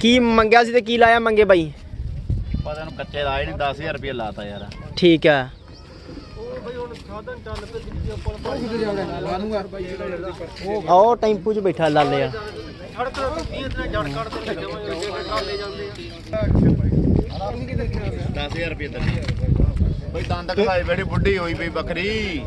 ਕੀ ਮੰਗਿਆ ਸੀ ਤੇ ਕੀ ਲਾਇਆ ਮੰਗੇ ਬਾਈ? ਪਤਾ ਨੂੰ ਕੱਚੇ ਦਾ ਹੀ ਨਹੀਂ 10000 ਰੁਪਏ ਲਾਤਾ ਯਾਰ। ਠੀਕ ਆ। ਉਹ ਟੈਂਪੂ 'ਚ ਬੈਠਾ ਲਾਲੇ ਆ। 10000 ਰੁਪਏ ਤਾਂ ਬਈ ਦੰਦ ਖਾਈ ਬੜੀ ਬੁੱਢੀ ਹੋਈ ਪਈ ਬੱਕਰੀ।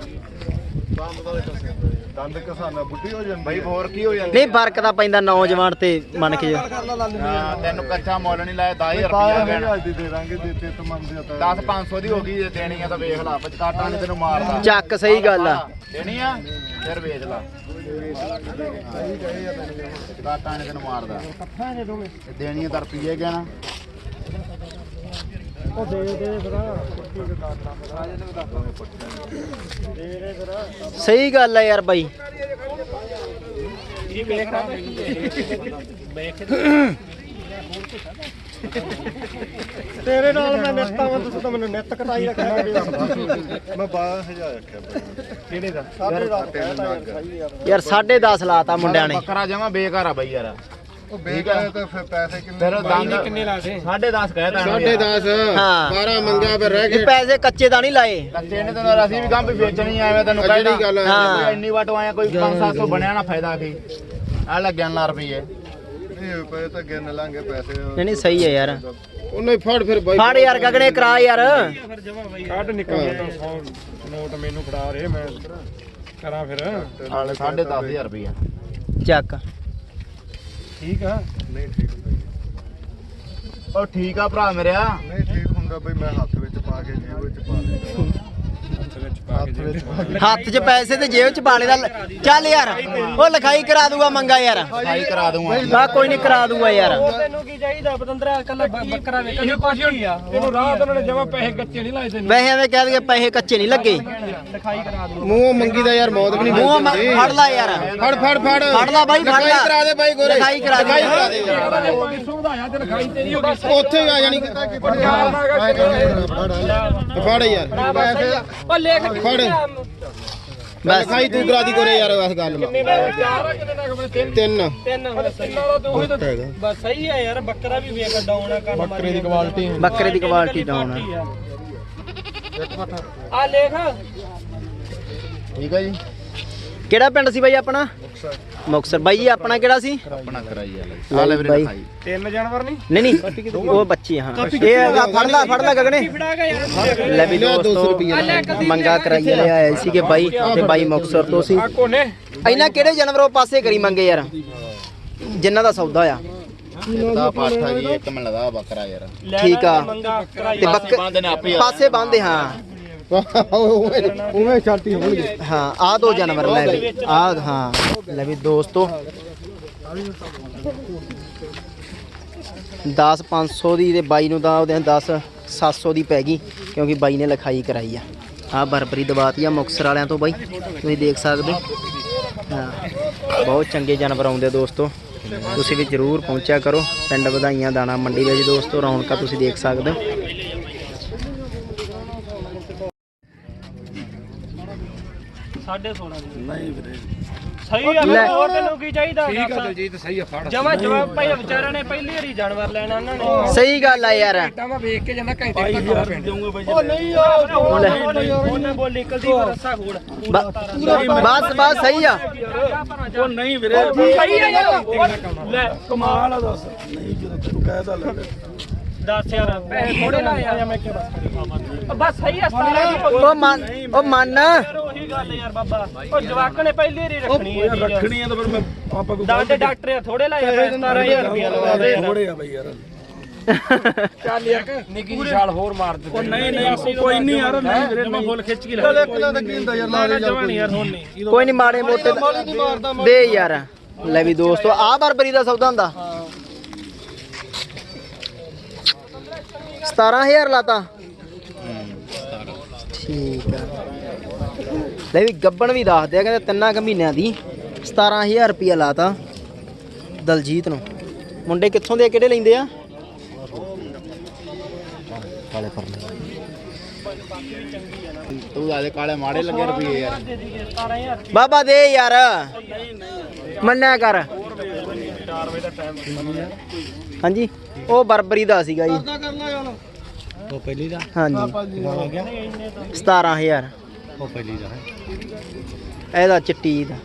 ਦੰਦ ਕਸਾਨਾ ਬੁੱਢੀ ਹੋ ਜਾਂਦੀ ਬਈ ਹੋਰ ਕੀ ਹੋ ਜਾਂਦਾ ਨਹੀਂ ਫ਼ਰਕ ਤਾਂ ਪੈਂਦਾ ਨੌਜਵਾਨ ਤੇ ਮੰਨ ਕੇ ਜੋ। ਹਾਂ, ਤੈਨੂੰ ਕੱਚਾ ਮੁੱਲ ਨਹੀਂ ਲਾਇਆ 10000 ਰੁਪਏ ਦੇਣਾ। ਅੱਜ ਦੇ ਦਾਂਗੇ ਦਿੱਤੇ ਤਾਂ ਮੰਨਦੇ ਆ 10 500 ਦੀ ਹੋ ਗਈ ਜੇ ਦੇਣੀ ਆ ਤਾਂ ਵੇਖ ਲਾ ਬਚਕਾਟਾਂ ਨੇ ਤੈਨੂੰ ਮਾਰਦਾ ਚੱਕ ਸਹੀ ਗੱਲ ਆ। ਦੇਣੀ ਆ ਫਿਰ ਵੇਚ ਲਾ। ਬਚਕਾਟਾਂ ਨੇ ਤੈਨੂੰ ਮਾਰਦਾ। ਤੇ ਦੇਣੀ ਆ ਤਾਂ ਰੁਪਈਏ ਸਹੀ ਗੱਲ ਆ ਯਾਰ ਬਾਈ। ਤੇਰੇ ਨਾਲ ਮੈਂ ਨਿੱਤਾਂ ਵਾਂ ਤੁਸੀਂ ਤਾਂ ਮੈਨੂੰ ਨਿੱਤ ਕਟਾਈ ਰੱਖਣਾ ਮੈਂ 12000 ਰੱਖਿਆ ਕਿਹੜੇ ਦਾ? ਸਾਡੇ ਦਾ ਕਹਿਤਾ ਯਾਰ ਸਹੀ ਯਾਰ ਯਾਰ 10.5 ਲਾਤਾ ਮੁੰਡਿਆਂ ਨੇ। ਬੱਕਰਾ ਜਮਾ ਬੇਕਾਰ ਆ ਬਈ ਯਾਰ। ਉਹ ਬੇਕਾਰ ਤਾਂ ਫਿਰ ਪੈਸੇ ਕਿੰਨੇ ਫਿਰ ਦੰਦ ਕਿੰਨੇ ਲਾਸੇ 10.5 ਕਹਿਦਾ ਸਾਢੇ 10 ਹਾਂ। 12 ਮੰਗਿਆ ਫਿਰ ਰਹਿ ਇਹ ਪੈਸੇ ਕੱਚੇ ਤਾਂ ਨਹੀਂ ਲਾਏ। ਕੱਚੇ ਨੇ ਤੈਨੂੰ ਅਸੀਂ ਵੀ ਕੰਮ ਵੀ ਵੇਚਣੀ ਆਵੇਂ ਤੈਨੂੰ ਜਿਹੜੀ ਕਹਿਦਾ ਗੱਲ ਹੈ। ਹਾਂ। ਇੰਨੀ ਵਾਟੋ ਆਇਆ ਕੋਈ 5-700 ਬਣਿਆ ਨਾ ਫਾਇਦਾ ਕੀ। ਆ ਲੱਗਿਆ ਨਾ ਰੁਪਈਏ। ਨਹੀਂ ਪੈਸੇ ਤਾਂ ਗਿਣ ਲਾਂਗੇ ਪੈਸੇ। ਨਹੀਂ ਨਹੀਂ ਸਹੀ ਹੈ ਯਾਰ। ਉਹਨੇ ਫੜ ਫਿਰ ਬਾਈ। ਫੜ ਯਾਰ ਗਗਨੇ ਕਰਾ ਯਾਰ। ਕੱਢ ਨਿਕਲ ਗਿਆ ਤਾਂ ਨੋਟ ਮੈਨੂੰ ਫੜਾ ਰਹੇ ਮੈਂ ਕਰਾਂ ਫਿਰ। ਹਾਲੇ 10500 ਰੁਪਈਆ। ਚੱਕ। ਠੀਕ ਆ? ਨਹੀਂ ਠੀਕ ਉਹ ਠੀਕ ਆ ਭਰਾ ਮੇਰਿਆ? ਨਹੀਂ ਠੀਕ ਹੁੰਦਾ ਬਈ ਮੈਂ ਹੱਥ ਵਿੱਚ ਪਾ ਕੇ ਜੇਬ ਵਿੱਚ ਪਾ ਲੈਂਦਾ ਹੱਥ ਵਿੱਚ ਪਾ ਕੇ ਹੱਥ 'ਚ ਪੈਸੇ ਤੇ ਜੇਬ 'ਚ ਪਾਣੇ ਦਾ ਲ- ਚੱਲ ਯਾਰ ਉਹ ਲਿਖਾਈ ਕਰਾ ਦੂਗਾ ਮੰਗਾ ਯਾਰ ਸਾਈ ਕਰਾ ਦੂੰਗਾ ਬਾ ਕੋਈ ਨਹੀਂ ਕਰਾ ਦੂਗਾ ਯਾਰ ਤੈਨੂੰ ਕੀ ਚਾਹੀਦਾ ਬਤੰਦਰਾ ਕੱਲਾ ਬੱਕਰਾ ਵੇਖਣ ਨੂੰ ਕੁਛ ਹੀ ਆ ਤੈਨੂੰ ਰਾਤ ਉਹਨਾਂ ਨੇ ਜਮਾ ਪੈਸੇ ਕੱਚੇ ਨਹੀਂ ਲਾਏ ਤੈਨੂੰ ਵੈਸੇ ਐਵੇਂ ਕਹਿ ਦਈਏ ਪੈਸੇ ਕੱਚੇ ਨਹੀਂ ਲੱਗੇ ਲਿਖਾਈ ਕਰਾ ਦੂੰ ਮੂੰਹ ਮੰਗੀ ਦਾ ਯਾਰ ਮੌਤ ਵੀ ਮੂੰਹ ਮ- ਫੜ ਲੈ ਯਾਰ ਫੜ ਫੜ ਫੜ ਫੜ ਲੈ ਬਾਈ ਫੜ ਲੈ ਕਰਾ ਦੇ ਬਾਈ ਗੋਰੇ ਲਿਖਾਈ ਕਰਾ ਦੇ ਕਰਾ ਦੇ ਸੁਵਿਧਾਇਆ ਤੇ ਲਿਖਾਈ ਤੇਰੀ ਹੋ ਗਈ ਉੱਥੇ ਆ ਜਾਣੀ ਫੜ ਯਾਰ ਉਹ ਲੇਖ ਫੜ ਬਸ ਤੂੰ ਕਰਾ ਦੀ ਗੋਰੇ ਯਾਰ ਇਸ ਗੱਲ ਨੂੰ। ਚਾਰ ਆ ਕਿੰਨੇ ਨਾ ਤਿੰਨ। ਤਿੰਨ। ਤਿੰਨ ਤਿੰਨ ਵਾਲਾ ਤੇ ਉਹੀ ਤਾਂ ਬਸ ਸਹੀ ਆ ਯਾਰ ਬੱਕਰਾ ਵੀ ਵੇਖ ਡਾਉਣ ਆ ਕਰਨ ਬੱਕਰੇ ਦੀ ਕੁਆਲਿਟੀ ਬੱਕਰੇ ਦੀ ਕੁਆਲਿਟੀ ਡਾਊਨ ਆ ਲੇਖ। ਠੀਕ ਆ ਜੀ। ਕਿਹੜਾ ਪਿੰਡ ਸੀ ਬਾਈ ਆਪਣਾ? ਮੁਕਸਰ ਬਾਈ ਜੀ ਆਪਣਾ ਕਿਹੜਾ ਸੀ? ਆਪਣਾ ਕਰਾਈ ਵਾਲਾ ਆ ਲੈ ਵੀਰੇ। ਲਿਖਾਈ ਤਿੰਨ ਜਾਨਵਰ ਨਹੀਂ? ਨਹੀਂ ਨਹੀਂ ਉਹ ਬੱਚੇ ਹਾਂ। ਇਹ ਆ, ਫੜ ਲੈ ਫੜ ਲੈ ਗਗਨੇ ਲੈ ਵੀ ਦੋਸਤੋ ਮੰਗਾ ਕਰਾਈ ਵਾਲੇ ਆਏ ਸੀਗੇ ਬਾਈ ਤੇ ਬਾਈ ਮੁਕਸਰ ਤੋਂ ਸੀ। ਇਹਨਾਂ ਕਿਹੜੇ ਜਾਨਵਰ ਉਹ ਪਾਸੇ ਕਰੀ ਮੰਗੇ ਯਾਰ? ਜਿਨ੍ਹਾਂ ਦਾ ਸੌਦਾ ਆ। ਦਾ ਪਾਠਾ ਜੀ ਇੱਕ ਮਿੰਟ ਦਾ ਬੱਕਰਾ ਯਾਰ। ਠੀਕ ਆ। ਤੇ ਬੱਕ ਬੰਦੇ ਨੇ ਆਪੇ ਪਾਸੇ ਬੰਦੇ ਹਾਂ। ਉਵੇਂ ਛਾਤੀ ਹੋਣਗੇ। ਹਾਂ ਆ ਦੋ ਜਾਨਵਰ ਲੈ ਵੀ ਆ ਹਾਂ, ਲੈ ਵੀ ਦੋਸਤੋ। 10 500 ਦੀ ਤੇ ਬਾਈ ਨੂੰ ਤਾਂ ਉਹਦੇ 10 700 ਦੀ ਪੈ ਗਈ, ਕਿਉਂਕਿ ਬਾਈ ਨੇ ਲਿਖਾਈ ਕਰਾਈ ਆ। ਆ ਬਰਬਰੀ ਦਵਾਤੀ ਆ ਮੁਕਸਰ ਵਾਲਿਆਂ ਤੋਂ ਬਾਈ, ਤੁਸੀਂ ਦੇਖ ਸਕਦੇ ਹਾਂ। ਬਹੁਤ ਚੰਗੇ ਜਾਨਵਰ ਆਉਂਦੇ ਦੋਸਤੋ। ਤੁਸੀਂ ਵੀ ਜਰੂਰ ਪਹੁੰਚਿਆ ਕਰੋ, ਪਿੰਡ ਵਧਾਈਆਂ ਦਾਣਾ ਮੰਡੀ ਵਿੱਚ ਦੋਸਤੋ, ਰੌਣਕਾਂ ਤੁਸੀਂ ਦੇਖ ਸਕਦੇ ਹੋ। ਸਾਢੇ 16 ਦੀ। ਨਹੀਂ ਵੀਰੇ। ਸਹੀ ਆ ਫਿਰ ਹੋਰ ਤੈਨੂੰ ਕੀ ਚਾਹੀਦਾ ਠੀਕ ਆ ਦਲਜੀਤ ਸਹੀ ਆ ਫੜ। ਜਮਾ ਜਵਾਬ ਭਾਈ ਵਿਚਾਰਿਆਂ ਨੇ ਪਹਿਲੀ ਵਾਰੀ ਜਾਨਵਰ ਲੈਣਾ ਉਹਨਾਂ ਨੇ। ਸਹੀ ਗੱਲ ਆ ਯਾਰ। ਮੈਂ ਵੇਖ ਕੇ ਜਾਂਦਾ ਘੰਟੇ ਤੱਕ ਆਉਣਾ ਪਿੰਡ। ਉਹ ਨਹੀਂ ਯਾਰ। ਉਹਨੇ ਬੋਲ ਨਿਕਲਦੀ ਉਹ ਰੱਸਾ ਖੋੜ ਬ- ਬਸ ਬਸ ਸਹੀ ਆ। ਉਹ ਨਹੀਂ ਵੀਰੇ। ਸਹੀ ਆ ਯਾਰ। ਲੈ ਕਮਾਲ ਆ ਦੱਸ। ਨਹੀਂ ਜਦੋਂ ਤੈਨੂੰ ਕਹਿਦਾ ਲੈ ਦੱਸ ਯਾਰ ਪੈਸੇ ਥੋੜੇ ਲਾਏ ਆ ਮੈਂ ਕਿ ਬਸ ਬਸ ਸਹੀ ਆ 17 ਦੀ ਉਹ ਮੰਨ ਉਹ ਮੰਨ। ਯਾਰ ਉਹੀ ਗੱਲ ਯਾਰ ਬਾਬਾ। ਉਹ ਜਵਾਕ ਨੇ ਪਹਿਲੀ ਵਾਰੀ ਰੱਖਣੀ ਹੈ ਰੱਖਣੀ ਹੈ ਤਾਂ ਫਿਰ ਮੈਂ ਆਪਾਂ ਕੋਈ ਡਾਕਟਰ ਡਾਕਟਰ ਆ ਥੋੜੇ ਲਾਏ ਆ 17000 ਰੁਪਏ ਲਵਾ ਦੇ ਥੋੜੇ ਆ ਬਈ ਯਾਰ। ਚੱਲ ਯਾਰ ਨਿੱਕੀ ਜੀ ਛਾਲ ਹੋਰ ਮਾਰ ਦੇ ਉਹ ਨਹੀਂ ਨਹੀਂ ਕੋਈ ਨਹੀਂ ਯਾਰ ਨਹੀਂ ਵੀਰੇ ਮੈਂ ਫੁੱਲ ਖਿੱਚ ਕੇ ਲੈ ਕਿਲਾ ਤਾਂ ਕੀ ਹੁੰਦਾ ਯਾਰ ਲਾ ਦੇ ਜਵਾਨ ਯਾਰ ਹੁਣ ਨਹੀਂ। ਕੋਈ ਨਹੀਂ ਮਾੜੇ ਮੋਟੇ ਦੇ ਯਾਰ। ਲੈ ਵੀ ਦੋਸਤੋ ਆ ਬਰਬਰੀ ਦਾ ਸੌਦਾ ਹੁੰਦਾ। 17000 ਲਾਤਾ। ਠੀਕ ਆ। ਲੈ ਵੀ ਗੱਬਣ ਵੀ ਦੱਸਦੇ ਆ ਕਹਿੰਦੇ ਤਿੰਨਾਂ ਕੁ ਮਹੀਨਿਆਂ ਦੀ 17000 ਰੁਪਿਆ ਲਾਤਾ ਦਲਜੀਤ ਨੂੰ। ਮੁੰਡੇ ਕਿੱਥੋਂ ਦੇ ਕਿਹੜੇ ਲੈਂਦੇ ਆ? ਕਾਲੇ ਪਰਲੇ। ਤੂੰ ਆਦੇ ਕਾਲੇ ਮਾੜੇ ਲੱਗੇ ਰੁਪਏ ਯਾਰ। ਦੇ ਦੀਏ 17000 ਬਾਬਾ ਦੇ ਯਾਰ ਮੰਨਿਆ ਕਰ। 4 ਵਜੇ ਦਾ ਟਾਈਮ ਹਾਂਜੀ ਉਹ ਬਰਬਰੀ ਦਾ ਸੀਗਾ ਜੀ। ਉਹ ਪਹਿਲੀ ਦਾ? ਹਾਂਜੀ। ਹੋ ਗਿਆ। 17000 ਉਹ ਪਹਿਲੀ ਦਾ ਇਹਦਾ ਚਿੱਟੀ ਦਾ।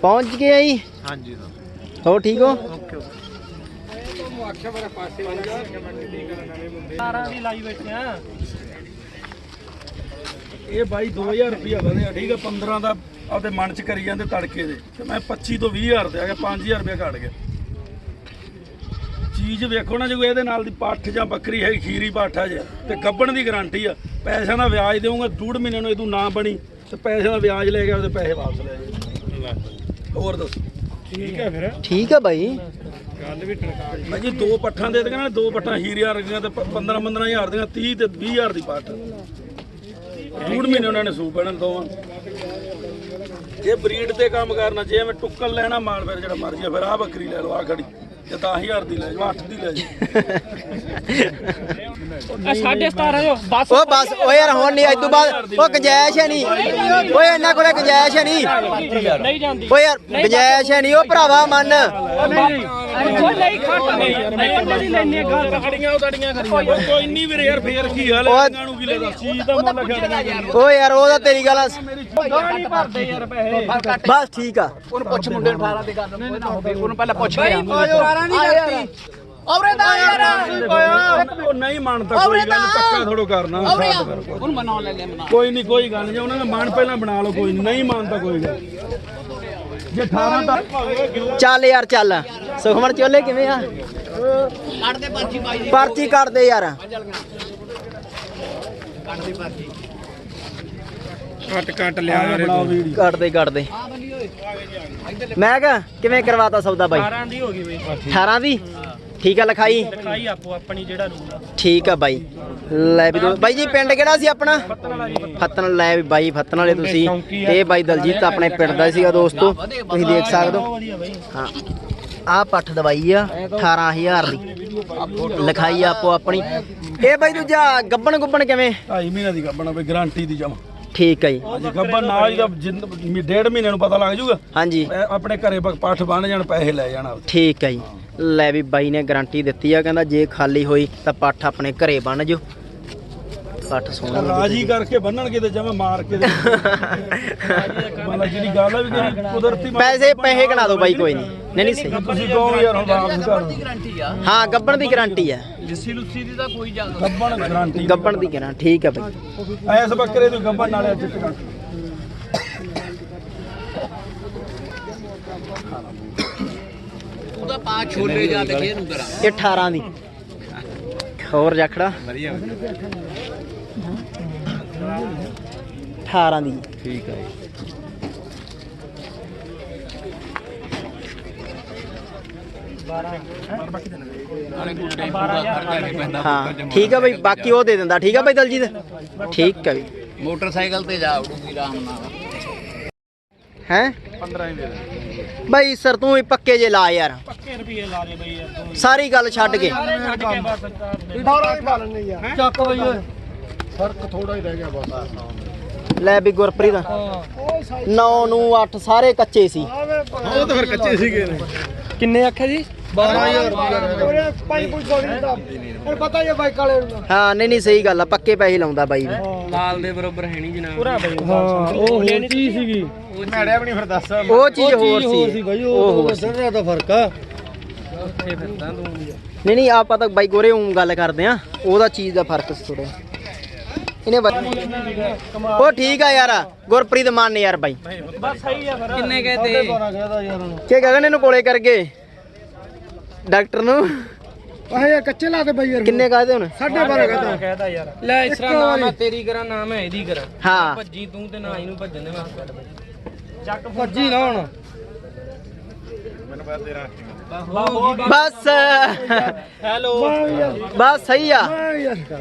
ਪਹੁੰਚ ਗਿਆ ਜੀ? ਹਾਂਜੀ ਹੋ ਠੀਕ ਹੋ? ਸਾਰਾਂ ਦੀ ਲਾਈ ਬੈਠੇ ਆ। ਇਹ ਬਾਈ 2000 ਰੁਪਇਆ ਵਧਿਆ ਠੀਕ ਹੈ 15 ਦਾ ਆਪਦੇ ਮਨ ਚ ਕਰੀ ਜਾਂਦੇ ਤੜਕੇ ਦੇ। ਤੇ ਮੈਂ 25 ਤੋਂ 20000 ਤੇ ਆ ਗਿਆ 5000 ਰੁਪਇਆ ਘਟ ਗਿਆ। ਚੀਜ਼ ਵੇਖੋ ਨਾ ਜੇ ਕੋਈ ਇਹਦੇ ਨਾਲ ਦੀ ਪੱਠ ਜਾਂ ਬੱਕਰੀ ਹੈ ਖੀਰੀ ਪੱਠ ਆ ਜੇ ਤੇ ਗੱਬਣ ਦੀ ਗਾਰੰਟੀ ਆ। ਪੈਸਿਆਂ ਦਾ ਵਿਆਜ ਦੇਵਾਂਗਾ ਡੂਢ ਮਹੀਨੇ ਨੂੰ ਇਹਦੂ ਨਾ ਬਣੀ ਤੇ ਪੈਸਿਆਂ ਦਾ ਵਿਆਜ ਲੈ ਕੇ ਉਹਦੇ ਪੈਸੇ ਵਾਪਸ ਲੈ ਜਾਓ ਹੋਰ ਦੱਸੋ? ਠੀਕ ਹੈ ਫਿਰ। ਠੀਕ ਆ ਬਾਈ। ਗੱਲ ਵੀ ਟਰਕਾ ਭਾਈ ਜੀ ਦੋ ਪੱਠਾਂ ਦੇ ਦੇਣਾ ਦੋ ਪੱਠਾਂ ਹੀਰੀਆਂ ਰਗੀਆਂ ਤੇ 15 15000 ਦੀਆਂ 30 ਤੇ 20000 ਦੀ ਪੱਠ। ਡੂਢ ਮਹੀਨੇ ਉਹਨਾਂ ਨੇ ਸੂਪ ਪੈਣਾ ਦੋਵਾਂ। ਜੇ ਬਰੀਡ ਤੇ ਕੰਮ ਕਰਨਾ ਜੇ ਮੈਂ ਟੁੱਕਲ ਲੈਣਾ ਮਾਲ ਫਿਰ ਜਿਹੜਾ ਮਰਜ਼ੀ ਫਿਰ ਆ ਬੱਕਰੀ ਲੈ ਲਓ ਆ ਖੜੀ। ਤੇ 10000 ਦੀ ਲੈ ਜਾਓ 8 ਦੀ ਲੈ ਜਾਓ। ਆ 17.5 ਜੋ ਬਸ ਉਹ ਬਸ ਓ ਯਾਰ ਹੁਣ ਨਹੀਂ ਅੱਜ ਤੋਂ ਬਾਅਦ ਉਹ ਗੰਜਾਇਸ਼ ਹੈ ਨਹੀਂ। ਓਏ ਇਹਨਾਂ ਕੋਲੇ ਗੰਜਾਇਸ਼ ਹੈ ਨਹੀਂ। ਨਹੀਂ ਜਾਂਦੀ। ਓ ਯਾਰ ਗੰਜਾਇਸ਼ ਹੈ ਨਹੀਂ ਉਹ ਭਰਾਵਾ ਮੰਨ। ਕੋਈ ਨਹੀਂ ਯਾਰ ਨਹੀਂ ਜਿਹੜੀ ਲੈਣੀ ਗੱਲ ਪਕੜੀਆਂ ਉਦੜੀਆਂ ਕਰੀ ਉਹ ਕੋਈ ਨਹੀਂ। ਵੀਰੇ ਯਾਰ ਫੇਰ ਕੀ ਹਾਲ ਹੈ? ਇਹਨਾਂ ਨੂੰ ਕੀ ਲੱਗਦਾ? ਚੀਜ਼ ਦਾ ਮੁੱਲ ਖੜਨਾ ਓ ਯਾਰ। ਉਹਦਾ ਤੇਰੀ ਗੱਲ ਨਹੀਂ ਭਰਦੇ ਯਾਰ ਪੈਸੇ। ਬਸ ਠੀਕ ਆ। ਉਹ ਨਹੀਂ ਮੰਨਦਾ ਕੋਈ ਗੱਲ ਥੋੜੋ ਕਰਨਾ। ਲੈ ਲੈ ਕੋਈ ਨਹੀਂ ਕੋਈ ਗੱਲ ਨਹੀਂ। ਉਹਨਾਂ ਦਾ ਮਨ ਪਹਿਲਾਂ ਬਣਾ ਲਓ ਕੋਈ ਨਹੀਂ। ਨਹੀਂ ਮੰਨਦਾ ਕੋਈ ਗੱਲ। ਜੇ 18 ਚੱਲ ਯਾਰ ਚੱਲ। ਸੁਖਮਨ ਚੋਲੇ ਕਿਵੇਂ ਆ? ਪਰਚੀ ਕੱਢ ਦੇ ਯਾਰ। ਕੱਟ ਕੱਟ ਲਿਆ ਬਣਾਓ ਵੀਡੀਓ ਕੱਢ ਦੇ ਕੱਢ ਦੇ ਮੈਂ ਕਹਾ ਕਿਵੇਂ ਕਰਵਾਤਾ ਸੌਦਾ ਬਾਈ? 12 ਦੀ ਹੋ ਗਈ ਬਈ। 18 ਦੀ? ਠੀਕ ਆ ਲਿਖਾਈ? ਲਿਖਾਈ ਆਪੋ ਆਪਣੀ ਜਿਹੜਾ ਰੂਲ ਆ। ਠੀਕ ਆ ਬਾਈ। ਲੈ ਵੀ ਦੋ। ਬਾਈ ਜੀ ਪਿੰਡ ਕਿਹੜਾ ਸੀ ਆਪਣਾ? ਪੱਤਨ ਵਾਲਾ ਜੀ ਫੱਤਣ ਲੈ ਵੀ ਬਾਈ ਫੱਤਣ ਵਾਲੇ ਤੁਸੀਂ। ਤੇ ਬਾਈ ਦਲਜੀਤ ਆਪਣੇ ਪਿੰਡ ਦਾ ਸੀਗਾ ਦੋਸਤੋ। ਤੁਸੀਂ ਦੇਖ ਸਕਦੇ ਹੋ। ਵਧੀਆ ਬਈ। ਹਾਂ। ਆਹ ਪੱਠ ਦਵਾਈ ਆ 18000 ਦੀ। ਲਿਖਾਈ ਆਪੋ ਆਪਣੀ। ਇਹ ਬਾਈ ਦੂਜਾ ਗੱਬਣ ਗੁੱਬਣ ਕਿਵੇਂ? 2.5 ਮਹੀਨੇ ਦੀ ਗੱਬਣਾ ਬਈ ਗਾਰੰਟੀ ਦੀ ਜਮਾ। ਠੀਕ ਆ ਜੀ। ਜੇ ਗੱਬਣ ਨਾ ਜਿੰਦ- ਮੀ- ਡੇਢ ਮਹੀਨੇ ਨੂੰ ਪਤਾ ਲੱਗ ਜਾਊਗਾ ਹਾਂਜੀ। ਆਪਣੇ ਘਰੇ ਪ- ਪੱਠ ਬੰਨ ਜਾਣ ਪੈਸੇ ਲੈ ਜਾਣਾ ਠੀਕ ਆ ਜੀ। ਲੈ ਵੀ ਬਾਈ ਨੇ ਗਾਰੰਟੀ ਦਿੱਤੀ ਆ ਕਹਿੰਦਾ ਜੇ ਖਾਲੀ ਹੋਈ ਤਾਂ ਪੱਠ ਆਪਣੇ ਘਰੇ ਬਣ ਜੋ ਪੱਠ ਸੋਹਣੀ ਰਾਜੀ ਕਰਕੇ ਬੰਨਣਗੇ ਤੇ ਜਮਾ ਮਾਰ ਕੇ ਮਤਲਬ ਜਿਹੜੀ ਗੱਲ ਆ ਵੀ ਜਿਹੜੀ ਕੁਦਰਤੀ ਪੈਸੇ ਪੈਸੇ ਗਣਾ ਦਿਓ ਬਾਈ ਕੋਈ ਨਹੀਂ। ਨਹੀਂ ਨਹੀਂ ਸਹੀ। ਤੁਸੀਂ ਕਹੋ ਯਾਰ ਹੁਣ ਵਾਪਸ ਕਰ ਹਾਂ ਗੱਬਣ ਦੀ ਗਾਰੰਟੀ ਆ। ਗੱਬਣ ਗਾਰੰਟੀ ਗੱਬਣ ਦੀ ਗਾਰੰਟੀ ਠੀਕ ਆ ਬਾਈ। ਐਸ ਬੱਕਰੇ ਦੀ ਗੱਬਣ ਨਾਲੇ ਅੱਜ ਤੱਕ। ਇਹ 18 ਦੀ। ਹੋਰ ਜਖੜਾ? ਵਧੀਆ 18 ਦੀ। ਠੀਕ ਹੈ। ਹਾਂ ਠੀਕ ਆ ਬਾਈ ਬਾਕੀ ਉਹ ਦੇ ਦਿੰਦਾ। ਠੀਕ ਆ ਬਾਈ ਦਲਜੀਤ? ਠੀਕ ਆ ਵੀ ਮੋਟਰਸਾਈਕਲ ਤੇ ਜਾ ਉਡੂਗੀ ਆਰਾਮ ਨਾਲ। ਹੈ? 15 ਹੀ ਦੇ ਦੇ। ਬਾਈ ਸਰ ਤੂੰ ਵੀ ਪੱਕੇ ਜੇ ਲਾ ਯਾਰ। ਪੱਕੇ ਰੁਪਏ ਲਾ ਦੇ ਬਈ ਯਾਰ ਸਾਰੀ ਗੱਲ ਛੱਡ ਕੇ। ਛੱਡ ਕੇ ਬਸ ਹੀ ਪਾ ਲੈਣੇ ਯਾਰ। ਚੱਕ ਬਈ ਓਏ। ਫ਼ਰਕ ਥੋੜਾ ਹੀ ਰਹਿ ਗਿਆ ਬਸ। ਲੈ ਵੀ ਗੁਰਪ੍ਰੀਤ। 9 ਨੂੰ 8 ਸਾਰੇ ਕੱਚੇ ਸੀ। ਉਹ ਤਾਂ ਫਿਰ ਕੱਚੇ ਸੀਗੇ ਨੇ। ਕਿੰਨੇ ਆਖਿਆ ਜੀ? 12000 ਰੁਪਏ ਪਾਈ ਪੁੱਛ ਗੋਲੀ ਦਾ ਇਹ ਪਤਾ ਹੀ ਹੈ ਬਾਈਕ ਵਾਲੇ ਨੂੰ ਹਾਂ ਨਹੀਂ ਨਹੀਂ ਸਹੀ ਗੱਲ ਆ ਪੱਕੇ ਪੈਸੇ ਲਾਉਂਦਾ ਬਾਈ ਵੀ ਲਾਲ ਦੇ ਬਰਾਬਰ ਹੈ ਨਹੀਂ ਜਨਾਬ। ਪੂਰਾ ਬਈ। ਹਾਂ ਉਹ ਹੋਰ ਚੀਜ਼ ਸੀਗੀ। ਮੈੜਿਆ ਵੀ ਨਹੀਂ ਫਿਰ ਦੱਸ ਉਹ ਚੀਜ਼ ਹੋਰ ਸੀ। ਬਾਈ ਉਹ ਹੋਰ ਸੀ। ਉਹ ਦਾ ਫ਼ਰਕ ਆ। ਉੱਥੇ ਫਿਰਦਾ ਤੂੰ। ਨਹੀਂ ਨਹੀਂ ਆਪਾਂ ਤਾਂ ਬਾਈ ਗੋਰੇ ਉਂ ਗੱਲ ਕਰਦੇ ਆ। ਉਹਦਾ ਚੀਜ਼ ਦਾ ਫ਼ਰਕ ਸੀ ਥੋੜਾ ਇਹਨੇ ਉਹ ਠੀਕ ਆ ਯਾਰ ਗੁਰਪ੍ਰੀਤ ਮੰਨ ਯਾਰ ਬਾਈ। ਬਸ ਸਹੀ ਆ ਫਿਰ ਕਿੰਨੇ ਕਹਤੇ ਕਹਦਾ ਯਾਰ ਹੁਣ ਕੀ ਗਗਨ ਇਹਨੂੰ ਕੋਲੇ ਕਰਕੇ ਡਾਕਟਰ ਨੂੰ। ਆਹ ਯਾਰ ਕੱਚੇ ਲਾ ਦੇ ਬਾਈ ਯਾਰ ਕਿੰਨੇ ਕਾਹਦੇ ਹੁਣ? ਸਾਢੇ 12 ਕਹਦਾ ਕਹਿਦਾ ਯਾਰ। ਲੈ ਇਸ ਤਰ੍ਹਾਂ ਨਾਮ ਹੈ ਤੇਰੀ ਕਰਾਂ ਨਾਮ ਹੈ ਇਹਦੀ ਕਰਾਂ। ਹਾਂ। ਭੱਜੀ ਤੂੰ ਤੇ ਨਾ ਇਹਨੂੰ ਭੱਜਣ ਦੇ ਬਈ। ਚੱਕ ਭੱਜੀ ਨਾ ਹੁਣ। ਬਸ। ਹੈਲੋ ਬਸ ਸਹੀ ਆ।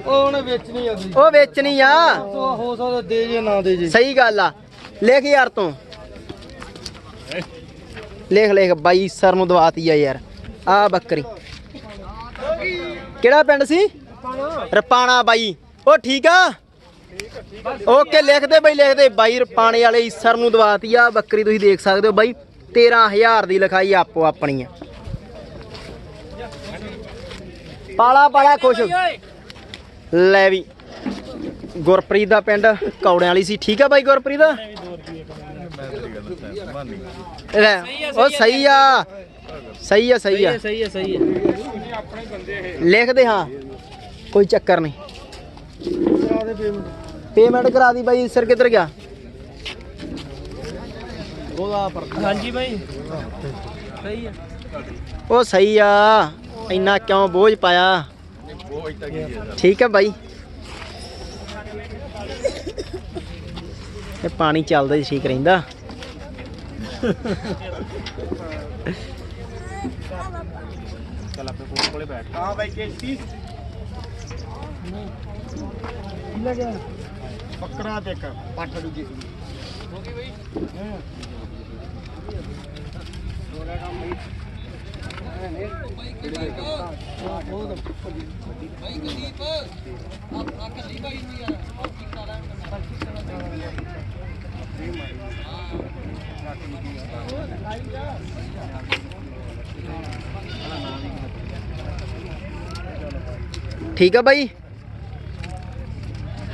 ਉਹਨੇ ਵੇਚਣੀ ਅਗਲੀ ਉਹ ਵੇਚਣੀ ਆ। ਹੋ ਸਕਦਾ ਦੇ ਜੇ ਨਾ ਦੇ ਜੇ। ਸਹੀ ਗੱਲ ਆ। ਲਿਖ ਯਾਰ ਤੂੰ। ਲਿਖ ਲਿਖ। ਬਾਈ ਸਰ ਨੂੰ ਦਵਾਤੀ ਆ ਯਾਰ। ਆ ਬੱਕਰੀ। ਕਿਹੜਾ ਪਿੰਡ ਸੀ? ਰਪਾਣਾ ਬਾਈ। ਉਹ ਠੀਕ ਆ? ਓਕੇ ਲਿਖ ਦੇ ਬਾਈ ਲਿਖ ਦੇ ਬਾਈ ਰਪਾਣੇ ਵਾਲੇ ਸਰ ਨੂੰ ਦਵਾਤੀ ਆ। ਬੱਕਰੀ ਤੁਸੀਂ ਦੇਖ ਸਕਦੇ ਹੋ ਬਾਈ। 13000 ਦੀ ਲਿਖਾਈ ਆਪੋ ਆਪਣੀ ਆ। ਪਾਲਾ ਪਾਲਾ ਖੁਸ਼। ਲੈ ਵੀ। ਗੁਰਪ੍ਰੀਤ ਦਾ ਪਿੰਡ ਕੌੜਿਆਂ ਵਾਲੀ ਸੀ। ਠੀਕ ਆ ਬਾਈ ਗੁਰਪ੍ਰੀਤ? ਲੈ ਉਹ ਸਹੀ ਆ। ਸਹੀ ਆ ਸਹੀ ਆ। ਲਿਖਦੇ ਹਾਂ। ਕੋਈ ਚੱਕਰ ਨਹੀਂ। ਪੇਮੈਂਟ ਕਰਾ ਦੀ ਬਾਈ ਸਰ ਕਿੱਧਰ ਗਿਆ? ਹਾਂਜੀ ਬਾਈ। ਸਹੀ ਹੈ ਉਹ ਸਹੀ ਆ ਇੰਨਾ ਕਿਉਂ ਬੋਝ ਪਾਇਆ? ਠੀਕ ਹੈ ਬਾਈ। ਇਹ ਪਾਣੀ ਚੱਲਦਾ ਹੀ ਠੀਕ ਰਹਿੰਦਾ। ਹਾਂ ਬਾਈ ਕੇਸੀ ਬੱਕਰਾ ਤੇ ਇੱਕ ਪੱਠ ਦੂਜੀ ਠੀਕ ਆ ਬਾਈ।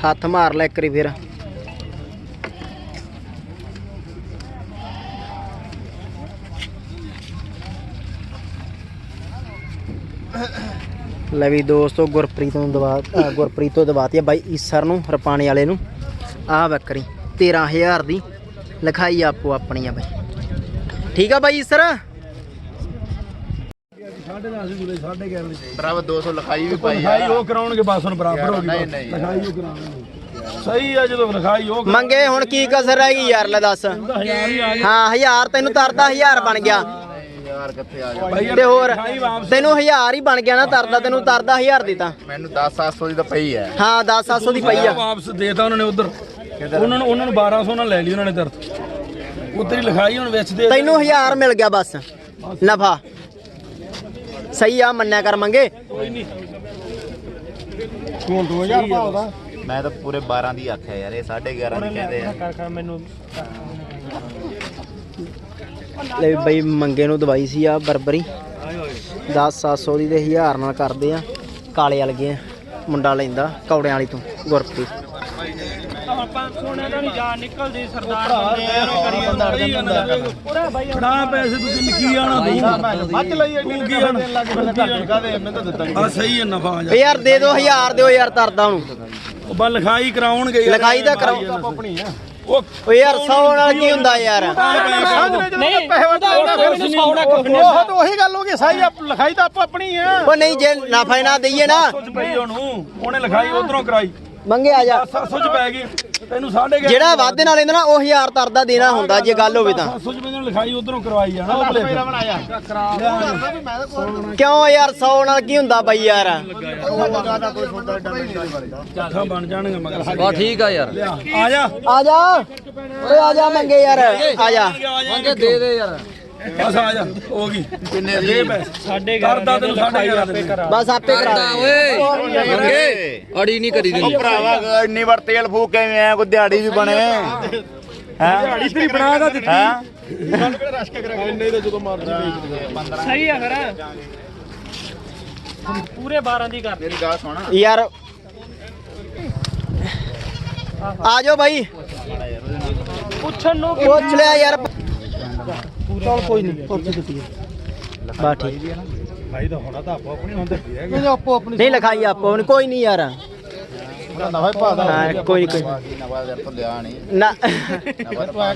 ਹੱਥ ਮਾਰ ਲੈ ਕਰੀ ਫਿਰ ਲੈ ਵੀ ਦੋਸਤੋ ਗੁਰਪ੍ਰੀਤ ਨੂੰ ਦਵਾ ਗੁਰਪ੍ਰੀਤ ਤੋਂ ਦਵਾਤੀ ਆ ਬਾਈ ਈਸਰ ਨੂੰ ਰਪਾਣੇ ਵਾਲੇ ਨੂੰ। ਆਹ ਬੱਕਰੀ 13000 ਦੀ ਲਿਖਾਈ ਆਪੋ ਆਪਣੀ ਆ ਬਾਈ। ਠੀਕ ਆ ਬਾਈ ਈਸਰ? ਭਰਾਵਾ 200 ਲਿਖਾਈ ਵੀ ਪਾਈ ਲਿਖਾਈ ਆ ਉਹ ਕਰਾਉਣਗੇ ਬਸ ਹੁਣ ਬਰਾਬਰ ਹੋ ਗਈ। ਨਹੀਂ। ਨਹੀਂ। ਲਿਖਾਈ ਉਹ ਕਰਾਉਣਗੇ। ਸਹੀ ਆ ਜਦੋਂ ਲਿਖਾਈ ਉਹ ਮੰਗੇ ਹੁਣ ਕੀ ਕਸਰ ਰਹਿ ਗਈ ਯਾਰ ਲੈ ਦੱਸ। ਹਜ਼ਾਰ ਹੀ ਆ ਹਾਂ ਹਜ਼ਾਰ ਤੈਨੂੰ ਤਰਦਾ ਹਜ਼ਾਰ ਬਣ ਗਿਆ। ਯਾਰ ਕਿੱਥੇ ਆ ਗਿਆ? ਤੇ ਹੋਰ ਤੈਨੂੰ ਹਜ਼ਾਰ ਹੀ ਬਣ ਗਿਆ ਨਾ ਤਰਦਾ ਤੈਨੂੰ ਤਰਦਾ ਹਜ਼ਾਰ ਦਿੱਤਾ ਮੈਨੂੰ 10 700 ਦੀ ਤਾਂ ਪਈ ਹੈ ਹਾਂ 10 700 ਦੀ ਪਈ ਆ। ਵਾਪਸ ਦੇਤਾ ਉਹਨਾਂ ਨੇ ਉਧਰ। ਉਹਨਾਂ ਨੂੰ ਉਹਨਾਂ ਨੂੰ 1200 ਨਾਲ ਲੈ ਲਈ ਉਹਨਾਂ ਨੇ ਦਰ ਉਧਰ ਹੀ ਲਿਖਾਈ ਹੁਣ ਵਿੱਚ ਦੇ ਤੈਨੂੰ ਹਜ਼ਾਰ ਮਿਲ ਗਿਆ ਬਸ। ਨਫਾ। ਸਹੀ ਆ ਮੰਨਿਆ ਕਰ ਮੰਗੇ। ਹੁਣ 2000 ਭਾਅ ਦਾ ਮੈਂ ਤਾਂ ਪੂਰੇ 12 ਦੀ ਆਖਿਆ ਯਾਰ ਇਹ 11.5 ਦੀ ਕਹਿੰਦੇ ਆ। ਕਰ ਕਰ ਮੈਨੂੰ ਲੈ ਬਈ ਮੰਗੇ ਨੂੰ ਦਵਾਈ ਸੀ ਆ ਬਰਬਰੀ। 10 700 ਦੀ ਤੇ ਹਜ਼ਾਰ ਨਾਲ ਕਰਦੇ ਆ। ਕਾਲੇ ਵਲਗੇ ਮੁੰਡਾ ਲੈਂਦਾ ਕੌੜਿਆਂ ਵਾਲੀ ਤੋਂ ਗੁਰਪ੍ਰੀਤ। ਆਪਾਂ ਸੋਨੇ ਦਾ ਨਹੀਂ ਜਾਨ ਨਿਕਲਦੀ ਸਰਦਾਰ ਬੰਦੇ ਯਾਰ ਉਹ ਕਰੀ ਜਾਂਦਾ ਪੂਰਾ ਬਾਈ ਫੜਾ ਪੈਸੇ ਤੂੰ ਕਿੰਨ ਕੀ ਆਣਾ ਤੂੰ ਮੱਝ ਲਈ ਤੂੰ ਕੀ ਆਣਾ ਲੱਗ ਮੈਨੂੰ ਘੱਟ ਕਾਦੇ ਮੈਂ ਤਾਂ ਦਿੱਤਾ ਨਹੀਂ ਆ ਸਹੀ ਹੈ ਨਫਾ ਆ ਜਾ ਓ ਯਾਰ ਦੇ ਦਿਓ ਹਜ਼ਾਰ ਦਿਓ ਯਾਰ ਤਰਦਾ ਉਹਨੂੰ। ਉਹ ਬਾ ਲਿਖਾਈ ਕਰਾਉਣਗੇ। ਲਿਖਾਈ ਤਾਂ ਕਰਾਓ ਆਪਣੀ ਆ। ਉਹ ਯਾਰ 100 ਨਾਲ ਕੀ ਹੁੰਦਾ ਯਾਰ? ਨਹੀਂ ਕੋਈ ਨਹੀਂ ਸੌਣਾ ਕੁਝ ਨਹੀਂ ਉਹ ਤਾਂ ਉਹੀ ਗੱਲ ਹੋ ਗਈ ਆ, ਲਿਖਾਈ ਤਾਂ ਆਪੋ ਆਪਣੀ ਆ। ਓ ਨਹੀਂ ਜੇ ਨਫਾ ਨਾ ਦਈਏ ਨਾ। ਉਹਨੇ ਲਿਖਾਈ ਉਧਰੋਂ ਕਰਾਈ। ਮੰਗੇ ਆ ਜਾ। 700 ਚ ਪੈ ਗਈ। ਤੈਨੂੰ 11.5 ਜਿਹੜਾ ਵਾਧੇ ਨਾਲ ਲੈਂਦਾ ਨਾ ਉਹ ਹਜ਼ਾਰ ਤਰਦਾ ਦੇਣਾ ਹੁੰਦਾ ਜੇ ਗੱਲ ਹੋਵੇ ਤਾਂ। 700 ਚ ਮੈਨੂੰ ਲਿਖਾਈ ਉਧਰੋਂ ਕਰਵਾਈ ਜਾਣਾ ਉਹ ਬਣਾਇਆ। ਕਿਉਂ ਯਾਰ 100 ਨਾਲ ਕੀ ਹੁੰਦਾ ਬਾਈ ਯਾਰ? ਬਣ ਜਾਣਗੇ ਮਗਰ ਠੀਕ ਆ ਯਾਰ। ਆ ਜਾ। ਆ ਜਾ। ਓਏ ਆ ਜਾ ਮੰਗੇ ਯਾਰ। ਆ ਜਾ। ਮੰਗੇ ਦੇ ਦੇ ਯਾਰ। ਬਸ ਆ ਜਾ ਹੋ ਗਈ। ਕਿੰਨੇ ਦੀ? ਦੇ ਸਾਡੇ ਕਰਦਾ ਤੈਨੂੰ ਸਾਡੇ ਘਰ ਆਪੇ ਕਰਾ। ਬਸ ਆਪੇ ਕਰਾ ਕਰਦਾ ਦੇ। ਓਏ। ਮੰਗੇ? ਅੜੀ ਨਹੀਂ ਕਰੀ ਉਹ ਦਿੰਦੀ ਭਰਾਵਾ ਇੰਨੀ ਵਾਰ ਤੇਲ ਫੂਕ ਕੇ ਆਇਆ ਕੋਈ ਦਿਹਾੜੀ ਵੀ ਬਣੇ। ਹੈ? ਦਿਹਾੜੀ ਤੇਰੀ ਬਣਾ ਦਾ ਦਿੱਤੀ। ਹੈ? ਦਾ ਜਦੋਂ ਵੇਚ ਦੇ ਸਹੀ ਆ ਫਿਰ। ਪੂਰੇ 12 ਦੀ ਕਰ। ਮੇਰੀ ਗੱਲ ਸੁਣ। ਯਾਰ। ਆ ਜਾਓ ਬਾਈ। ਪੁੱਛਣ ਨੂੰ ਪੁੱਛ ਲਿਆ ਯਾਰ। ਚਲ ਕੋਈ ਨਹੀਂ ਪੁੱਛ ਦਿੱਤੀ ਬਾ ਠੀਕ। ਭਾਈ ਤਾਂ ਹੋਣਾ ਤਾਂ ਆਪੋ ਆਪਣੀ ਹੁੰਦੇ ਹੈ ਆਪੋ ਆਪਣੀ ਨਹੀਂ ਲਿਖਾਈ ਆਪੋ ਨਹੀਂ ਕੋਈ ਨਹੀਂ ਯਾਰ। ਨਵਾਂ ਭਾਅ ਦਾ ਹਾਂ ਕੋਈ ਨਹੀਂ ਕੋਈ ਨਵਾਂ ਯਾਰ ਤੋਂ ਲਿਆ ਨਹੀਂ ਨਾ।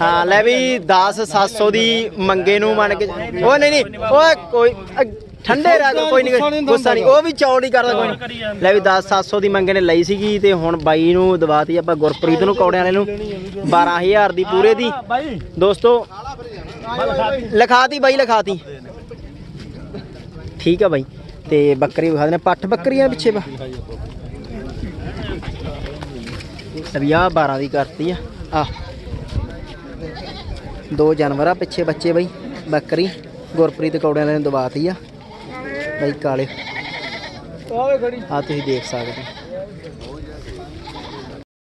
ਹਾਂ ਲੈ ਵੀ 10 700 ਦੀ ਮੰਗੇ ਨੂੰ ਮੰਨ ਕੇ ਓਏ ਨਹੀਂ ਨਹੀਂ ਓਏ ਕੋਈ ਅ, ਠੰਡੇ ਰਹਿ ਕੋਈ ਨਹੀਂ ਗੁੱਸਾ ਨਹੀਂ ਉਹ ਵੀ ਚੌੜ ਹੀ ਕਰਦਾ ਕੋਈ ਨਹੀਂ ਲੈ ਵੀ 10 700 ਦੀ ਮੰਗੇ ਨੇ ਲਈ ਸੀਗੀ ਤੇ ਹੁਣ ਬਾਈ ਨੂੰ ਦਵਾਤੀ ਆਪਾਂ ਗੁਰਪ੍ਰੀਤ ਨੂੰ ਕੌੜਿਆਂ ਵਾਲੇ ਨੂੰ। 12000 ਦੀ ਪੂਰੇ ਦੀ। ਦੋਸਤੋ ਲਿਖਾਤੀ ਬਾਈ, ਲਿਖਾਤੀ। ਠੀਕ ਆ ਬਾਈ। ਤੇ ਬੱਕਰੀ ਵਿਖਾ ਦੇਣੇ ਪੱਠ ਬੱਕਰੀਆਂ ਪਿੱਛੇ ਵਾ। ਅਭੀ 12 ਦੀ ਕਰਤੀ ਆ। ਆ। ਦੋ ਜਾਨਵਰ ਆ ਪਿੱਛੇ ਬੱਚੇ ਬਾਈ। ਬੱਕਰੀ। ਗੁਰਪ੍ਰੀਤ ਕੌੜਿਆਂ ਨੇ ਦਵਾਤੀ ਆ। ਬਾਈ ਕਾਲੇ। ਆ ਤੁਸੀਂ ਦੇਖ ਸਕਦੇ